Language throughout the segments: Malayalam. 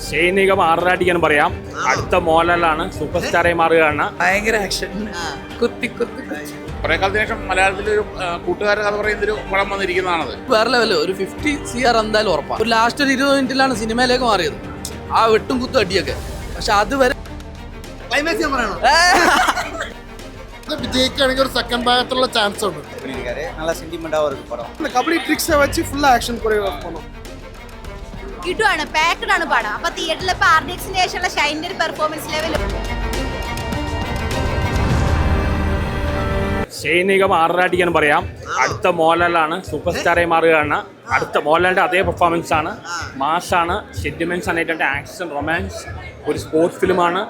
സൈനികം ആറരാട്ടിക്കാൻ പറയാം അടുത്ത മോഹൻലാലാണ് സൂപ്പർ സ്റ്റാറായി മാറുകയാണ് ഭയങ്കര ആക്ഷൻ കുത്തി കുത്തി കുത്തി. കുറെ കാലത്തിന് ശേഷം മലയാളത്തിലൊരു കൂട്ടുകാരുടെ കഥ പറയുന്നൊരു പടം വന്നിരിക്കുന്നതാണത് വേറെ ലെവല് ഒരു ഫിഫ്റ്റി സി ആർ എന്തായാലും ഉറപ്പാണ് ഒരു ലാസ്റ്റ് ഒരു ഇരുപത് മിനിറ്റിലാണ് സിനിമയിലേക്ക് മാറിയത് ആ വെട്ടും കുത്തും അടിയൊക്കെ പക്ഷെ അതുവരെ ക്ലൈമാക്സ് ഞാൻ പറയണോ ഇത് വിജയിക്കുകയാണെങ്കിൽ ഒരു സെക്കൻഡ് ഭാഗത്തുള്ള ചാൻസ് ഉണ്ട് பண்ணியிருக்காரு நல்லா சென்டிமெண்ட்டாகவும் இருக்கு படம் இந்த கபடி ட்ரிக்ஸை வச்சு ஃபுல்லாக ஆக்ஷன் கொரியோகிராஃப் பண்ணும் കിട്ടുവാണ് പാക്കഡ് ആണ് പടം. അപ്പൊ തിയേറ്ററിൽ ഇപ്പൊ ആർ ഡി എക്സിന് ശേഷമുള്ള ഷൈന്റെ ഒരു പെർഫോമൻസ് ലെവൽ സൈനികം എന്ന് പറയാം. അടുത്ത മോഹൻലാലാണ് സൂപ്പർ സ്റ്റാറായി മാറുകയാണ്. അടുത്ത മോഹൻലാലിന്റെ അതേ പെർഫോമൻസ് ആണ്. മാസാണ് സെന്റിമെന്റ്സ് ആയിട്ട് ആക്ഷൻ റൊമാൻസ് ഒരു സ്പോർട്സ് ഫിലിമാണ്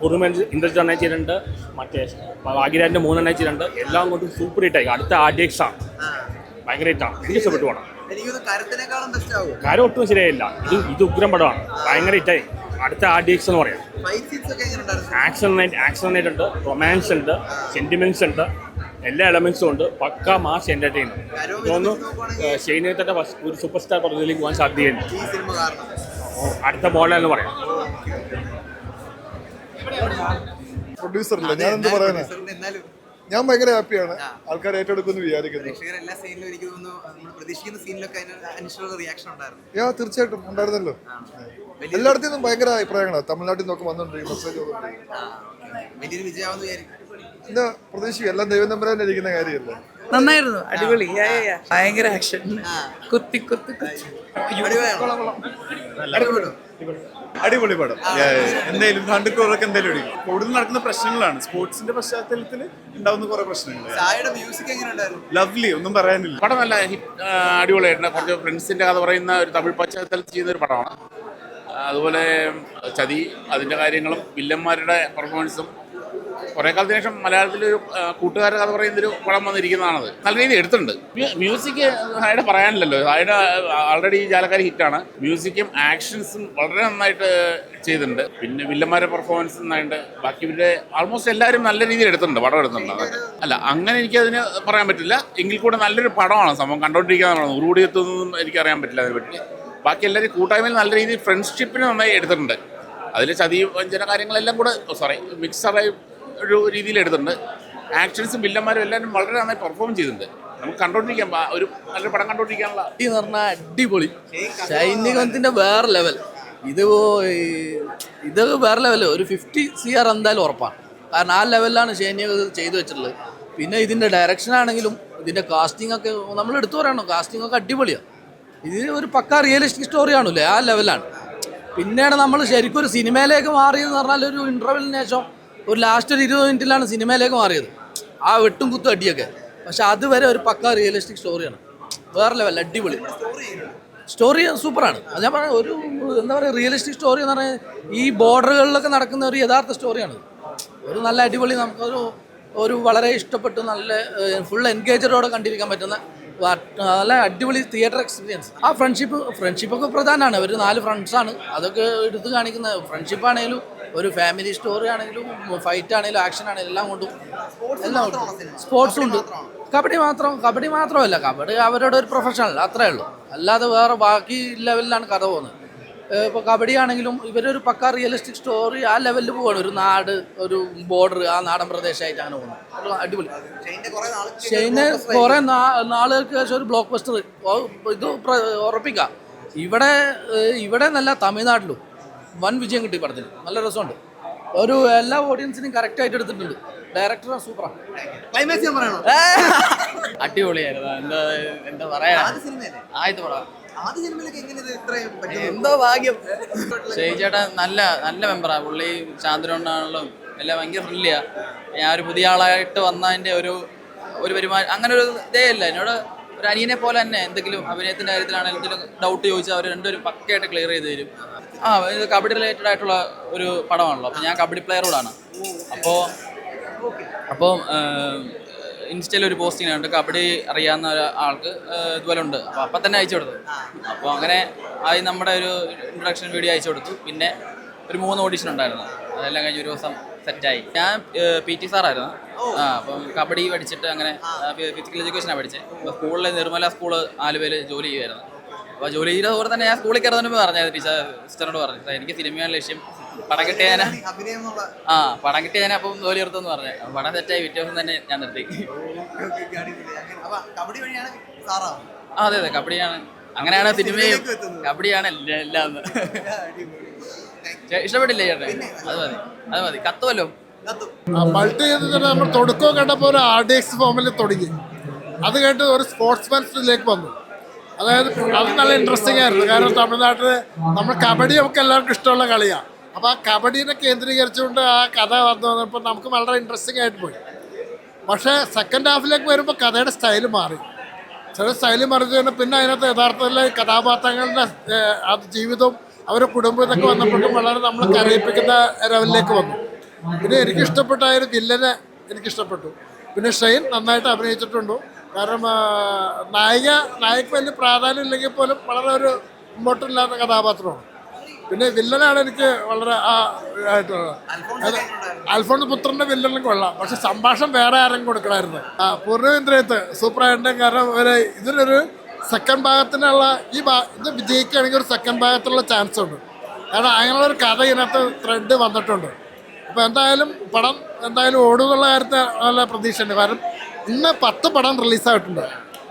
കുറുമൻ ഇന്ദ്രജ് ചെയ്തിട്ടുണ്ട്. മറ്റേ ഭാഗ്യരാജിന്റെ മൂന്നെണ്ണ ചെയ്തിട്ടുണ്ട്. എല്ലാം കൊണ്ടും സൂപ്പർ ഹിറ്റായി അടുത്ത ആർഡിയക്സ് ആണ് ഭയങ്കര ഹിറ്റാണ് എനിക്ക് ഇഷ്ടപ്പെട്ടു പോകണം കാര്യം ഒട്ടും ശരിയായില്ല. ഇത് ഇത് ഉഗ്രം പടമാണ്. ഭയങ്കര ഹിറ്റായി അടുത്ത ആർഡിയക്സ് എന്ന് പറയാം. ആക്ഷൻ ആക്ഷൻ നൈറ്റ് ഉണ്ട് റൊമാൻസ് ഉണ്ട് സെന്റിമെന്റ്സ് ഉണ്ട് എല്ലാ എലമെന്റ്സും ഉണ്ട്. പക്ക മാസ് എന്റർടൈൻമെന്റ് തോന്നുന്നു ഷെയ്നത്തെ ഒരു സൂപ്പർ സ്റ്റാർ പറഞ്ഞതിലേക്ക് പോകാൻ സാധ്യതയുണ്ട്. അടുത്ത മോഡൽ എന്ന് പറയാം. പ്രൊഡ്യൂസർ ഞാൻ എന്ത് പറയുന്നത് ഞാൻ ഭയങ്കര ഹാപ്പിയാണ്. ആൾക്കാർ ഏറ്റെടുക്കുന്നു വിചാരിക്കുന്നു. പ്രേക്ഷകർ എല്ലാ സീനിലും എനിക്ക് തോന്നുന്നു നമ്മൾ പ്രതീക്ഷിക്കുന്ന സീനിലൊക്കെ അതിന് അനുസരിച്ചുള്ള റിയാക്ഷൻ ഉണ്ടായിരുന്നു. യാ തീർച്ചയായിട്ടും. ഉണ്ടായിരുന്നല്ലോ. എല്ലായിടത്തു നിന്നും ഭയങ്കര അഭിപ്രായങ്ങളാണ് തമിഴ്നാട്ടിൽ നിന്നൊക്കെ വന്നിട്ടുണ്ട് മെസ്സേജ് വിജയമാവുന്ന വിചാരിക്കും എന്താ പ്രതീക്ഷിക്കും എല്ലാം ദൈവം തമ്പരാൻ ഇരിക്കുന്ന കാര്യമല്ലേ? നന്നായിരുന്നു. അടിപൊളി. യാ, യാ, യാ. ഭയങ്കര ആക്ഷൻ കുത്തി കുത്തി കുത്തി. അടിപൊളി പടം. എന്തായാലും രണ്ട് ക്രോറൊക്കെ എന്തായാലും അടിക്കും കൂടുതൽ നടക്കുന്ന പ്രശ്നങ്ങളാണ്. സ്പോർട്സിന്റെ പശ്ചാത്തലത്തിൽ ഉണ്ടാവുന്ന കുറെ പ്രശ്നങ്ങൾ സായിയുടെ മ്യൂസിക് എങ്ങനെ ഉണ്ടായിരുന്നു? ലവ്ലി ഒന്നും പറയാനില്ല. പടം നല്ല അടിപൊളിയായിരുന്നു അടിപൊളിയായിട്ടുണ്ട് കുറച്ച് ഫ്രണ്ട്സിന്റെ കഥ പറയുന്ന ഒരു തമിഴ് പശ്ചാത്തലത്തിൽ ചെയ്യുന്ന ഒരു പടമാണ്. അതുപോലെ ചതി അതിന്റെ കാര്യങ്ങളും വില്ലന്മാരുടെ പെർഫോമൻസും കുറെ കാലത്തിന് ശേഷം മലയാളത്തിലൊരു കൂട്ടുകാരുടെ കഥ പറയുന്ന പറയുന്നൊരു പടം വന്നിരിക്കുന്നതാണത്. നല്ല രീതിയിൽ എടുത്തിട്ടുണ്ട്. മ്യൂസിക് സായുടെ പറയാനില്ലല്ലോ. സായുടെ ആൾറെഡി ജാലക്കാരി ഹിറ്റാണ്. മ്യൂസിക്കും ആക്ഷൻസും വളരെ നന്നായിട്ട് ചെയ്തിട്ടുണ്ട്. പിന്നെ വില്ലന്മാരുടെ പെർഫോമൻസ് നന്നായിട്ട് ബാക്കി ഇവരുടെ ആൾമോസ്റ്റ് എല്ലാവരും നല്ല രീതിയിൽ എടുത്തിട്ടുണ്ട്. പടം എടുത്തിട്ടുണ്ട്. അല്ല അങ്ങനെ എനിക്കതിന് പറയാൻ പറ്റില്ല. എങ്കിൽ കൂടെ നല്ലൊരു പടമാണ്. സംഭവം കണ്ടോണ്ടിരിക്കാന്നാണ്. നൂറുകൂടി എത്തുന്നതും എനിക്കറിയാൻ പറ്റില്ല അതിനെപ്പറ്റി ബാക്കി എല്ലാവരും കൂട്ടായ്മയിൽ നല്ല രീതിയിൽ ഫ്രണ്ട്ഷിപ്പിന് നന്നായി എടുത്തിട്ടുണ്ട്. അതിൽ ചതി വഞ്ചന കാര്യങ്ങളെല്ലാം കൂടെ സോറി മിക്സറായി ഒരു രീതിയിൽ എടുത്തിട്ടുണ്ട്. ആക്ഷൻസും വില്ലന്മാരും എല്ലാവരും വളരെ നന്നായി പെർഫോം ചെയ്തിട്ടുണ്ട്. നമുക്ക് കണ്ടോണ്ടിരിക്കാം ഒരു നല്ലൊരു പടം കണ്ടോണ്ടിരിക്കാനുള്ള എന്ന് പറഞ്ഞാൽ അടിപൊളി. സൈനികത്തിന്റെ വേറെ ലെവൽ ഇത് ഈ ഇത് വേറെ ലെവൽ ഒരു ഫിഫ്റ്റി സി ആർ എന്തായാലും ഉറപ്പാണ്. കാരണം ആ ലെവലിലാണ് സൈനിക ഇത് ചെയ്തു വെച്ചിട്ടുള്ളത്. പിന്നെ ഇതിന്റെ ഡയറക്ഷൻ ആണെങ്കിലും ഇതിന്റെ കാസ്റ്റിംഗ് ഒക്കെ നമ്മൾ എടുത്തു പറയണം. കാസ്റ്റിംഗ് ഒക്കെ അടിപൊളിയാണ് ഇത് ഒരു പക്ക റിയലിസ്റ്റിക് സ്റ്റോറി ആണല്ലേ? ആ ലെവലാണ് പിന്നീട് നമ്മൾ ശരിക്കും ഒരു സിനിമയിലേക്ക് മാറിയെന്ന് പറഞ്ഞാൽ ഒരു ഇന്റർവെല്ലിന് ശേഷം ഒരു ലാസ്റ്റ് ഒരു ഇരുപത് മിനിറ്റിലാണ് സിനിമയിലേക്ക് മാറിയത്. ആ വെട്ടും കുത്തും അടിയൊക്കെ. പക്ഷെ അതുവരെ ഒരു പക്ക റിയലിസ്റ്റിക് സ്റ്റോറിയാണ് വേറെ ലെവൽ അടിപൊളി. സ്റ്റോറി സൂപ്പറാണ്. അത് ഞാൻ പറഞ്ഞ ഒരു എന്താ പറയുക റിയലിസ്റ്റിക് സ്റ്റോറി എന്ന് പറഞ്ഞാൽ ഈ ബോർഡറുകളിലൊക്കെ നടക്കുന്ന ഒരു യഥാർത്ഥ സ്റ്റോറിയാണ് ഒരു നല്ല അടിപൊളി നമുക്കൊരു ഒരു വളരെ ഇഷ്ടപ്പെട്ട് നല്ല ഫുൾ എൻഗേജറോടെ കണ്ടിരിക്കാൻ പറ്റുന്ന നല്ല അടിപൊളി തിയേറ്റർ എക്സ്പീരിയൻസ് ആ ഫ്രണ്ട്ഷിപ്പ് ഫ്രണ്ട്ഷിപ്പൊക്കെ പ്രധാനമാണ് ഒരു നാല് ഫ്രണ്ട്സാണ് അതൊക്കെ എടുത്ത് കാണിക്കുന്ന ഫ്രണ്ട്ഷിപ്പ് ആണെങ്കിലും ഒരു ഫാമിലി സ്റ്റോറി ആണെങ്കിലും ഫൈറ്റ് ആണെങ്കിലും ആക്ഷൻ ആണെങ്കിലും എല്ലാം കൊണ്ടും എല്ലാം കൊണ്ടും. സ്പോർട്സും ഉണ്ട്. കബഡി മാത്രം കബഡി മാത്രമല്ല. കബഡി അവരുടെ ഒരു പ്രൊഫഷണൽ അത്രേ ഉള്ളൂ. അല്ലാതെ വേറെ ബാക്കി ലെവലിലാണ് കഥ പോകുന്നത്. ഇപ്പോൾ കബഡി ആണെങ്കിലും ഇവരൊരു പക്ക റിയലിസ്റ്റിക് സ്റ്റോറി ആ ലെവലിൽ പോവാണ്. ഒരു നാട് ഒരു ബോർഡർ ആ നാടൻ പ്രദേശമായിട്ട് അങ്ങനെ പോകുന്നത്. അടിപൊളി. ഷെയിനെ കുറേ നാളുകൾക്ക് ശേഷം ഒരു ബ്ലോക്ക് ബസ്റ്റർ ഇത് ഉറപ്പിക്കാം. ഇവിടെ ഇവിടെ നല്ല തമിഴ്നാട്ടിലും വൻ വിജയം കിട്ടി പടത്തിൽ നല്ല രസമുണ്ട്. ഒരു എല്ലാ ഓഡിയൻസിനും കറക്റ്റ് ആയിട്ട് എടുത്തിട്ടുണ്ട്. ഡയറക്ടർ സൂപ്പറാണ് ക്ലൈമാക്സ് ഞാൻ പറയണോ? അടിപൊളിയായിരുന്നു. എന്താ എന്താ പറയാ? ആദ്യത്തെ പടം. എങ്ങനെ എന്തോ ഭാഗ്യം. ചേട്ടാ നല്ല നല്ല മെമ്പറാണ് പുള്ളി ചാന്ദ്രനാണല്ലോ എല്ലാം ഭയങ്കര ഫ്രണ്ട്ലിയാ ഞാൻ ഒരു പുതിയ ആളായിട്ട് വന്നതിന്റെ ഒരു ഒരു പെരുമാറ്റം അങ്ങനെ ഒരു ഇതേ ഇല്ല എന്നോട് ഒരു അനിയനെ പോലെ തന്നെ എന്തെങ്കിലും അഭിനയത്തിന്റെ കാര്യത്തിലാണെങ്കിലും എന്തെങ്കിലും ഡൗട്ട് ചോദിച്ചാൽ അവർ രണ്ടുപേരും പക്കയായിട്ട് ക്ലിയർ ചെയ്ത് തരും. ആ ഇത് കബഡി റിലേറ്റഡ് ആയിട്ടുള്ള ഒരു പടമാണല്ലോ. അപ്പോൾ ഞാൻ കബഡി പ്ലെയറോടാണ് അപ്പോൾ അപ്പോൾ ഇൻസ്റ്റയിൽ ഒരു പോസ്റ്റിംഗ് ഉണ്ട് കബഡി അറിയാവുന്ന ആൾക്ക് ഇതുപോലെ ഉണ്ട്. അപ്പോൾ അപ്പം തന്നെ അയച്ചു കൊടുത്തു. അപ്പോൾ അങ്ങനെ ആയി നമ്മുടെ ഒരു ഇൻട്രൊഡക്ഷൻ വീഡിയോ അയച്ചു കൊടുത്തു. പിന്നെ ഒരു മൂന്ന് ഓഡിഷൻ ഉണ്ടായിരുന്നു. അതെല്ലാം കഴിഞ്ഞ് ഒരു ദിവസം സെറ്റായി ഞാൻ പി ടി സാറായിരുന്നു ആ അപ്പം കബഡി പഠിച്ചിട്ട് അങ്ങനെ ഫിസിക്കൽ എഡ്യൂക്കേഷനാണ് പഠിച്ചത്. അപ്പോൾ സ്കൂളിൽ നിർമ്മല സ്കൂൾ ആലുവയിൽ ജോലി ചെയ്യുമായിരുന്നു അപ്പോൾ ജോലി ചെയ്ത കൂടെ തന്നെ ഞാൻ സ്കൂളിൽ കയറുന്നതിന് പറഞ്ഞായിരുന്നു ടീച്ചർ സിസ്റ്ററിനോട് പറഞ്ഞു എനിക്ക് സിനിമയാണ് ലക്ഷ്യം. പടം കിട്ടിയ ഞാൻ അഭിനയം എന്നുള്ള ആ പടം കിട്ടിയ ഞാൻ അപ്പം ജോലി എടുത്തെന്ന് പറഞ്ഞു. പടം തെറ്റായി വ്യത്യാസം തന്നെ ഞാൻ നിർത്തി. ആ അതെ അതെ കബഡിയാണ്. അങ്ങനെയാണ് സിനിമയും കബഡിയാണ് എല്ലാം എല്ലാം എന്ന്. ചേ- ഇഷ്ടപ്പെട്ടില്ലേ ചേട്ടൻ? അത് മതി അത് മതി. കത്തുമല്ലോ തന്നെ നമ്മൾ തുടക്കം കണ്ടപ്പോൾ ഒരു ആർ ഡി എക്സ് ഫോമിൽ തുടങ്ങി അത് കേട്ട് ഒരു സ്പോർട്സ്മാൻസിലേക്ക് വന്നു. അതായത് അത് നല്ല ഇൻട്രസ്റ്റിംഗ് ആയിരുന്നു. കാരണം തമിഴ്നാട്ടിൽ നമ്മൾ കബഡി നമുക്ക് എല്ലാവർക്കും ഇഷ്ടമുള്ള കളിയാണ് അപ്പോൾ ആ കബഡീനെ കേന്ദ്രീകരിച്ചുകൊണ്ട് ആ കഥ വന്നു വന്നപ്പോൾ നമുക്ക് വളരെ ഇൻട്രസ്റ്റിംഗ് ആയിട്ട് പോയി. പക്ഷേ സെക്കൻഡ് ഹാഫിലേക്ക് വരുമ്പോൾ കഥയുടെ സ്റ്റൈൽ മാറി. ചില സ്റ്റൈൽ മറിച്ച് തന്നെ പിന്നെ അതിനകത്ത് യഥാർത്ഥത്തിലെ കഥാപാത്രങ്ങളുടെ അത് ജീവിതവും അവരുടെ കുടുംബം ഇതൊക്കെ വന്നപ്പോഴും വളരെ നമ്മൾ കരയിപ്പിക്കുന്ന ലെവലിലേക്ക് വന്നു. പിന്നെ എനിക്ക് ഇഷ്ടപ്പെട്ട ഒരു വില്ലനെ എനിക്കിഷ്ടപ്പെട്ടു. പിന്നെ ഷെയ്ൻ നന്നായിട്ട് അഭിനയിച്ചിട്ടുണ്ട്. കാരണം നായിക നായിക വലിയ പ്രാധാന്യം ഇല്ലെങ്കിൽ പോലും വളരെ ഒരു ഇമ്പോർട്ടന്റ് ഇല്ലാത്ത കഥാപാത്രമാണ്. പിന്നെ വില്ലനാണ് എനിക്ക് വളരെ ആ ആയിട്ടുള്ളത് അൽഫോൺസ് പുത്രന്റെ വില്ലനും കൊള്ളാം. പക്ഷെ സംഭാഷണം വേറെ ആരെങ്കിലും കൊടുക്കണമായിരുന്നു. ആ പൂർണചന്ദ്രയത്ത് സൂപ്പറായിട്ട് കാരണം ഒരു ഇതിനൊരു സെക്കൻഡ് ഭാഗത്തിനുള്ള ഈ ഭാ ഇത് വിജയിക്കുകയാണെങ്കിൽ ഒരു സെക്കൻഡ് ഭാഗത്തുള്ള ചാൻസ് ഉണ്ട്. കാരണം അങ്ങനെയുള്ള ഒരു കഥ ഇതിനകത്ത് ത്രെഡ് വന്നിട്ടുണ്ട്. അപ്പോൾ എന്തായാലും പടം എന്തായാലും ഓടുന്നുള്ള കാര്യത്തിൽ നല്ല പ്രതീക്ഷയുണ്ട്. കാരണം ഇന്ന് പത്ത് പടം റിലീസായിട്ടുണ്ട്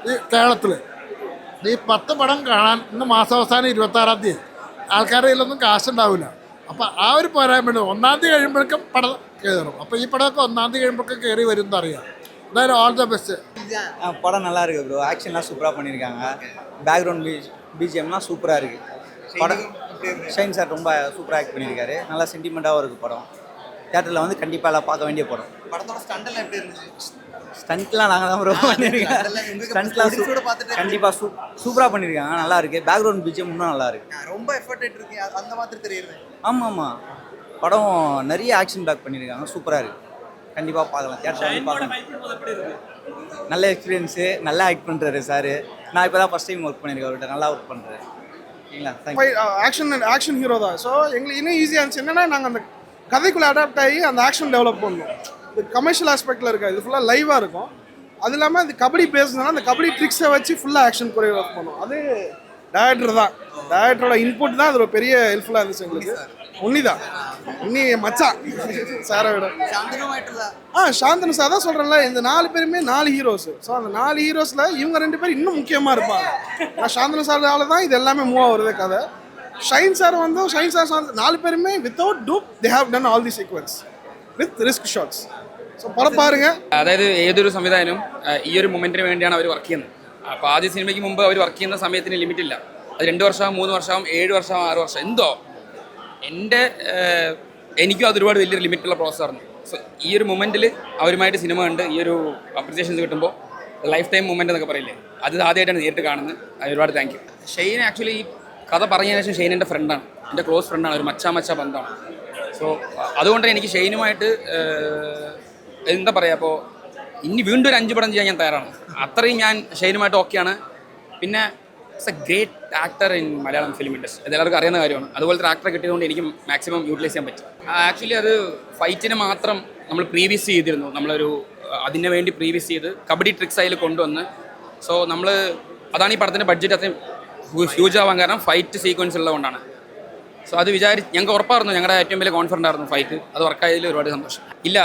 ഈ കേരളത്തിൽ ഈ പത്ത് പടം കാണാൻ ഇന്ന് മാസാവസാനം ഇരുപത്താറാം തീയതി. ആൾക്കാരുടെ കയ്യിലൊന്നും കാശുണ്ടാവില്ല അപ്പോൾ ആ ഒരു പോരായ്മ ഒന്നാം തീയതി കഴിയുമ്പോഴേക്കും പടം കയറും അപ്പോൾ ഈ പടമൊക്കെ ഒന്നാം തീയതി കഴിയുമ്പോഴേക്കും കയറി വരും എന്നറിയാം എന്തായാലും ഓൾ ദ ബെസ്റ്റ് ஆ, படம் நல்லா இருக்கு ப்ரோ ஆக்ஷன்லாம் சூப்பராக பண்ணியிருக்காங்க பேக்ரவுண்ட் பி பிஜிஎம்லாம் சூப்பராக இருக்கு படம் ஷைன் சார் ரொம்ப சூப்பராக ஆக்ட் பண்ணியிருக்காரு நல்லா சென்டிமெண்ட்டாகவும் இருக்குது படம் தேட்டரில் வந்து கண்டிப்பாக எல்லாம் பார்க்க வேண்டிய படம் படத்தோட ஸ்டண்ட் எல்லாம் எப்படி இருந்துச்சு ஸ்டண்ட்லாம் நாங்கள் தான் ப்ரோ எங்களுக்கு ஸ்டண்ட்லாம் கண்டிப்பாக சூ சூப்பராக பண்ணியிருக்காங்க நல்லா இருக்கு. பேக்ரவுண்ட் பிஜிஎம் இன்னும் நல்லா இருக்கு. ரொம்ப எஃபர்ட் இருக்கு அந்த மாதிரி தெரியுது. ஆமாம். ஆமாம் படம் நிறைய ஆக்ஷன் பேக் பண்ணியிருக்காங்க சூப்பராக இருக்கு. கண்டிப்பாக பார்க்கலாம். தேட்டரில் வந்து பார்க்கலாம். நல்ல எக்ஸ்பீரியன்ஸு நல்லா ஆக்ட் பண்ணுறாரு சார். நான் இப்போ தான் ஃபஸ்ட் டைம் ஒர்க் பண்ணியிருக்கேன் அவர்கிட்ட. நல்லா ஒர்க் பண்ணுறாரு ஆக்ஷன் ஆக்ஷன் ஹீரோ தான். ஸோ எங்களுக்கு இன்னும் ஈஸியாக இருந்துச்சு. என்னன்னா நாங்கள் அந்த கதைக்குள்ளே அடாப்ட் ஆகி அந்த ஆக்ஷன் டெவலப் பண்ணணும் இது கமர்ஷியல் ஆஸ்பெக்டில் இருக்காது இது ஃபுல்லாக லைவாக இருக்கும். அது இல்லாமல் இந்த கபடி பேசுனதுனா அந்த கபடி ட்ரிக்ஸை வச்சு ஃபுல்லாக ஆக்ஷன் கொரியோகிராஃப் பண்ணும் அது டேரக்டர் தான். டேரக்டரோட இன்புட் தான் அது ஒரு பெரிய ஹெல்ப்ஃபுல்லாக இருந்துச்சு எங்களுக்கு. ஒன்லி தான். ஒன்னி மச்சான். சாரை விட. ஆ சாந்தனு சார் தான் சொல்கிறேன்ல இந்த நாலு பேருமே நாலு ஹீரோஸ் ஸோ அந்த நாலு ஹீரோஸில் இவங்க ரெண்டு பேரும் இன்னும் முக்கியமாக இருப்பாங்க. நான் சாந்தனு சாரால் தான் இது எல்லாமே மூவ் ஆகுறது கதை. ஷைன் சார் வந்து ஷைன் சார் நாலு பேருமே without dupe they have done all the sequence with risk shots so പടം പാരുങ്ങ. അതായത് ഏതൊരു സംവിധാനവും ഈ ഒരു മൊമെന്റിന് വേണ്ടിയാണ് അവർ വർക്ക് ചെയ്യുന്നത്. അപ്പോൾ ആദ്യ സിനിമയ്ക്ക് മുമ്പ് അവർ വർക്ക് ചെയ്യുന്ന സമയത്തിന് ലിമിറ്റ് ഇല്ല. അത് രണ്ട് വർഷമാകും മൂന്ന് വർഷമാകും ഏഴ് വർഷമാകും ആറ് വർഷം എന്തോ? എന്റെ എനിക്കും അത് ഒരുപാട് വലിയൊരു ലിമിറ്റുള്ള പ്രോസസ്സായിരുന്നു സോ ഈ ഒരു മൊമെന്റിൽ അവരുമായിട്ട് സിനിമ ഉണ്ട് ഈ ഒരു അപ്രിസിയേഷൻസ് കിട്ടുമ്പോൾ ലൈഫ് ടൈം മൊമെന്റ് എന്നൊക്കെ പറയില്ലേ അത് ആദ്യമായിട്ടാണ് നേരിട്ട് കാണുന്നത്. ഒരുപാട് താങ്ക് യു ഷെയ്ൻ ആക്ച്വലി ഈ കഥ പറഞ്ഞതിന് ശേഷം ഷെയ്ൻ എന്റെ ഫ്രണ്ടാണ് എന്റെ ക്ലോസ് ഫ്രണ്ടാണ് ഒരു മച്ചാ മച്ചാ ബന്ധമാണ്. സോ അതുകൊണ്ട് എനിക്ക് ഷെയ്നുമായിട്ട് എന്താ പറയുക അപ്പോൾ ഇനി വീണ്ടും ഒരു അഞ്ച് പടം ചെയ്യാൻ ഞാൻ തയ്യാറാണ്. അത്രയും ഞാൻ ഷെയ്നുമായിട്ട് ഓക്കെയാണ്. പിന്നെ it's a great actor in Malayalam film industry അത് എല്ലാവർക്കും അറിയുന്ന കാര്യമാണ്. അതുപോലത്തെ ആക്ടറെ കിട്ടിയതുകൊണ്ട് എനിക്ക് മാക്സിമം യൂട്ടിലൈസ് ചെയ്യാൻ പറ്റും. ആക്ച്വലി അത് ഫൈറ്റിന് മാത്രം നമ്മൾ പ്രീവിയസ് ചെയ്തിരുന്നു. നമ്മളൊരു അതിനു വേണ്ടി പ്രീവിയസ് ചെയ്ത് കബഡി ട്രിക്സ് അതിൽ കൊണ്ടുവന്ന്. സോ നമ്മൾ അതാണ് ഈ പടത്തിന്റെ ബഡ്ജറ്റ് അത്രയും ഹ്യൂജ് ആവാൻ കാരണം ഫൈറ്റ് സീക്വൻസ് ഉള്ളതുകൊണ്ടാണ്. സോ അത് വിചാരി ഞങ്ങൾക്ക് ഉറപ്പായിരുന്നു ഞങ്ങളുടെ ഏറ്റവും വലിയ കോൺഫിഡന്റ് ആയിരുന്നു ഫൈറ്റ് അത് വർക്കായതിൽ ഒരുപാട് സന്തോഷം. ഇല്ല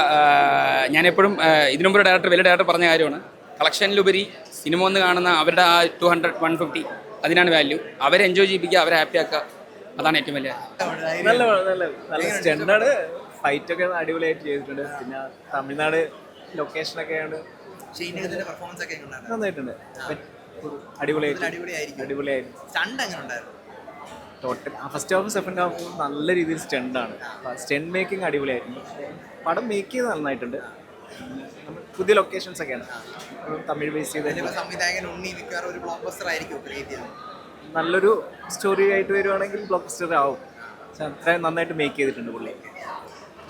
ഞാനെപ്പോഴും ഇതിനുമുമ്പ് ഇതിനു മുമ്പ് ഡയറക്ടർ വലിയ ഡയറക്ടർ പറഞ്ഞ കാര്യമാണ്. കളക്ഷനിലുപരി സിനിമ ഒന്ന് കാണുന്ന അവരുടെ ആ ടു ഹൺഡ്രഡ് വൺ ഫിഫ്റ്റി അതിനാണ് വാല്യൂ അവരെ എൻജോയ് ചെയ്യിപ്പിക്കുക അവരെ ഹാപ്പി ആക്കുക. അതാണ് ഏറ്റവും വലിയ നല്ല നല്ല നല്ല സ്റ്റണ്ടാണ്. ഫൈറ്റ് ഒക്കെ അടിപൊളിയായിട്ട് ചെയ്തിട്ടുണ്ട്. പിന്നെ തമിഴ്നാട് ലൊക്കേഷനൊക്കെയാണ് ഷെയ്നിന്റെ പെർഫോമൻസ് ഒക്കെ എങ്ങനെ നന്നായിട്ടുണ്ട്. അടിപൊളിയായിട്ട്. അടിപൊളിയായിരിക്കും. അടിപൊളിയായിരുന്നു സ്റ്റണ്ട് എങ്ങനെ ഉണ്ടായിരുന്നു total first half second half നല്ല രീതിയിൽ സ്റ്റണ്ടാണ് സ്റ്റെൻഡ് മേക്കിംഗ് അടിപൊളിയായിരുന്നു. പടം മേക്ക് ചെയ്ത് നന്നായിട്ടുണ്ട്. പുതിയ ലൊക്കേഷൻസ് ഒക്കെയാണ്. തമിഴ് ബേസ് ചെയ്ത് സംവിധായകൻ ഉണ്ണി മിക്കവാറും ഒരു ബ്ലോക്ക് ബസ്റ്റർ ആയിരിക്കും ക്രിയേറ്റ് ചെയ്യുന്നത്. നല്ലൊരു സ്റ്റോറി ആയിട്ട് വരുവാണെങ്കിൽ ബ്ലോക്ക് ബസ്റ്റർ ആവും. പക്ഷെ അത്രയും നന്നായിട്ട് മേക്ക് ചെയ്തിട്ടുണ്ട് പുള്ളി.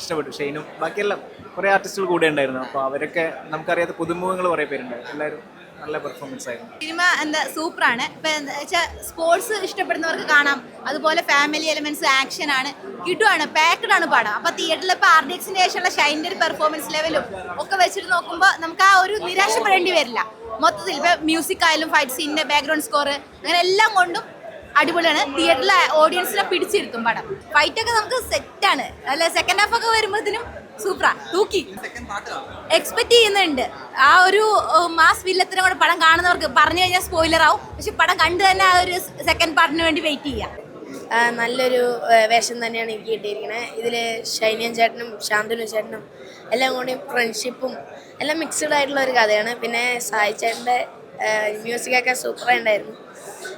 ഇഷ്ടപ്പെട്ടു. ഷെയ്നും ബാക്കിയെല്ലാം കുറേ ആർട്ടിസ്റ്റുകൾ കൂടെ ഉണ്ടായിരുന്നു. അപ്പോൾ അവരൊക്കെ നമുക്കറിയാത്ത പുതുമുഖങ്ങൾ കുറേ പേരുണ്ട്. എല്ലാവരും നല്ല പെർഫോമൻസ് ആയിരുന്നു. സിനിമ എന്താ സൂപ്പറാണ്. ഇപ്പം വെച്ചാൽ സ്പോർട്സ് ഇഷ്ടപ്പെടുന്നവർക്ക് കാണാം. അതുപോലെ ഫാമിലി എലമെന്റ്സ് ആക്ഷൻ ആണ്. കിട്ടുവാണ് പാക്ഡ് ആണ് പടം. അപ്പോൾ തിയേറ്ററിൽ ഇപ്പോൾ ആർ ഡി ശേഷമുള്ള ഷൈന്റെ ഒരു പെർഫോമൻസ് ലെവലും ഒക്കെ വെച്ചിട്ട് നോക്കുമ്പോൾ നമുക്ക് ആ ഒരു നിരാശപ്പെടേണ്ടി വരില്ല. മൊത്തത്തിൽ ഇപ്പം മ്യൂസിക് ആയാലും ഫൈറ്റ് സീനിന്റെ ബാക്ക്ഗ്രൗണ്ട് സ്കോർ അങ്ങനെ എല്ലാം കൊണ്ടും അടിപൊളിയാണ്. തിയേറ്ററിലെ ഓഡിയൻസിനെ പിടിച്ചിരുത്തും പടം. ഫൈറ്റ് ഒക്കെ നമുക്ക് സെറ്റാണ് അല്ല സെക്കൻഡ് ഹാഫ് ഒക്കെ വരുമ്പോഴത്തേനും സൂപ്പറാ തൂക്കി. എക്സ്പെക്ട് ചെയ്യുന്നുണ്ട്. ആ ഒരു മാസ് വില്ലത്തിനെ കൂടെ പടം കാണുന്നവർക്ക് പറഞ്ഞു കഴിഞ്ഞാൽ സ്പോയിലർ ആവും. പക്ഷെ പടം കണ്ടു തന്നെ ആ ഒരു സെക്കൻഡ് പാർട്ടിന് വേണ്ടി വെയിറ്റ് ചെയ്യാം. നല്ലൊരു വേഷം തന്നെയാണ് എനിക്ക് കിട്ടിയിരിക്കുന്നത് ഇതിൽ ഷൈനിയൻ ചേട്ടനും ശാന്തനു ചേട്ടനും എല്ലാം കൂടി ഫ്രണ്ട്ഷിപ്പും എല്ലാം മിക്സ്ഡ് ആയിട്ടുള്ള ഒരു കഥയാണ്. പിന്നെ സായി ചേട്ടന്റെ മ്യൂസിക്കൊക്കെ സൂപ്പറായി ഉണ്ടായിരുന്നു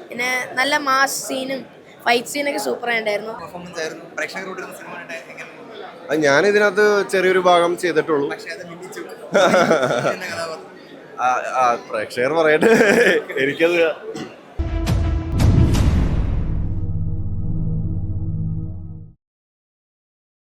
പിന്നെ നല്ല മാസ് സീനും ഫൈറ്റ് സീനൊക്കെ സൂപ്പറായി ഉണ്ടായിരുന്നു അത് ഞാൻ ഇതിനകത്ത് ചെറിയൊരു ഭാഗം ചെയ്തിട്ടുള്ളൂ. പ്രേക്ഷകർ പറയട്ടെ. എനിക്കത്